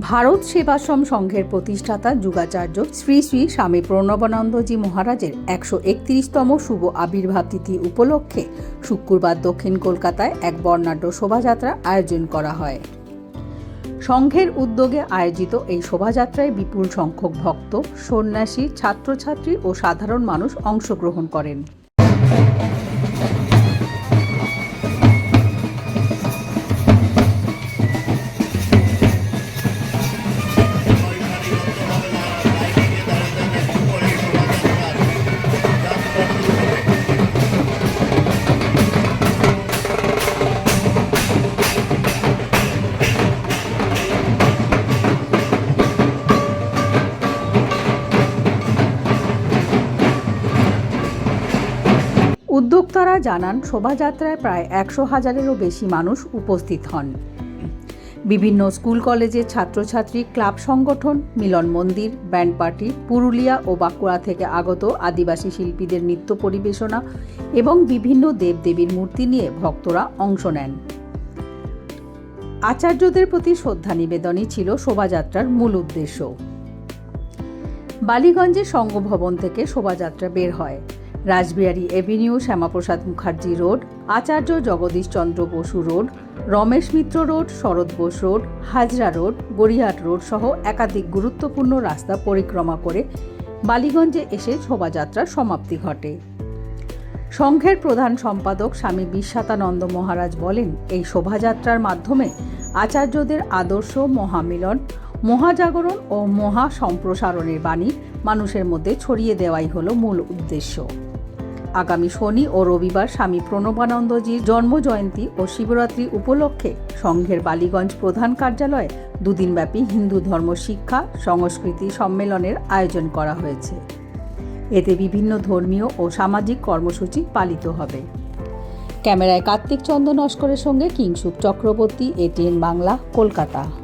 ভারত সেবাশ্রম সংঘের প্রতিষ্ঠাতা যুগাচার্য শ্রী শ্রী স্বামী প্রণবানন্দজি মহারাজের একশো একত্রিশতম শুভ আবির্ভাব তিথি উপলক্ষে শুক্রবার দক্ষিণ কলকাতায় এক বর্ণাঢ্য শোভাযাত্রা আয়োজন করা হয়। সংঘের উদ্যোগে আয়োজিত এই শোভাযাত্রায় বিপুল সংখ্যক ভক্ত, সন্ন্যাসী, ছাত্রছাত্রী ও সাধারণ মানুষ অংশগ্রহণ করেন। উদ্যোক্তারা জানান, শোভাযাত্রায় প্রায় একশো হাজারেরও বেশি মানুষ উপস্থিত হন। বিভিন্ন স্কুল কলেজের ছাত্রছাত্রী, ক্লাব সংগঠন, মিলন মন্দির, ব্যান্ড পার্টি, পুরুলিয়া ও বাঁকুড়া থেকে আগত আদিবাসী শিল্পীদের নৃত্য পরিবেশনা এবং বিভিন্ন দেবদেবীর মূর্তি নিয়ে ভক্তরা অংশ নেন। আচার্যদের প্রতি শ্রদ্ধা নিবেদনই ছিল শোভাযাত্রার মূল উদ্দেশ্য। বালিগঞ্জে সংঘভবন থেকে শোভাযাত্রা বের হয়। Rashbehari avenue, Shyamaprasad Mukherjee road, Acharya Jagadishchandra Basu road, Ramesh Mitra road, Sarat Bose road, Hazra road, Gariahat road সহ একাধিক গুরুত্বপূর্ণ রাস্তা পরিক্রমা করে বালিগঞ্জে এসে শোভাযাত্রার সমাপ্তি ঘটে। সংঘের প্রধান সম্পাদক স্বামী বিশ্বাতানন্দ মহারাজ বলেন, এই শোভাযাত্রার মাধ্যমে আচার্যদের আদর্শ, মহামিলন, মহাজাগরণ ও মহা সম্প্রসারণের বাণী মানুষের মধ্যে ছড়িয়ে দেওয়াই হলো মূল উদ্দেশ্য। আগামী শনি ও রবিবার স্বামী প্রণবানন্দজির জন্মজয়ন্তী ও শিবরাত্রি উপলক্ষে সংঘের বালিগঞ্জ প্রধান কার্যালয়ে দুদিনব্যাপী হিন্দু ধর্ম শিক্ষা, সংস্কৃতি সম্মেলনের আয়োজন করা হয়েছে। এতে বিভিন্ন ধর্মীয় ও সামাজিক কর্মসূচি পালিত হবে। ক্যামেরায় কার্তিক চন্দ্র নস্করের সঙ্গে কিংসুক চক্রবর্তী এটিএন বাংলা, কলকাতা।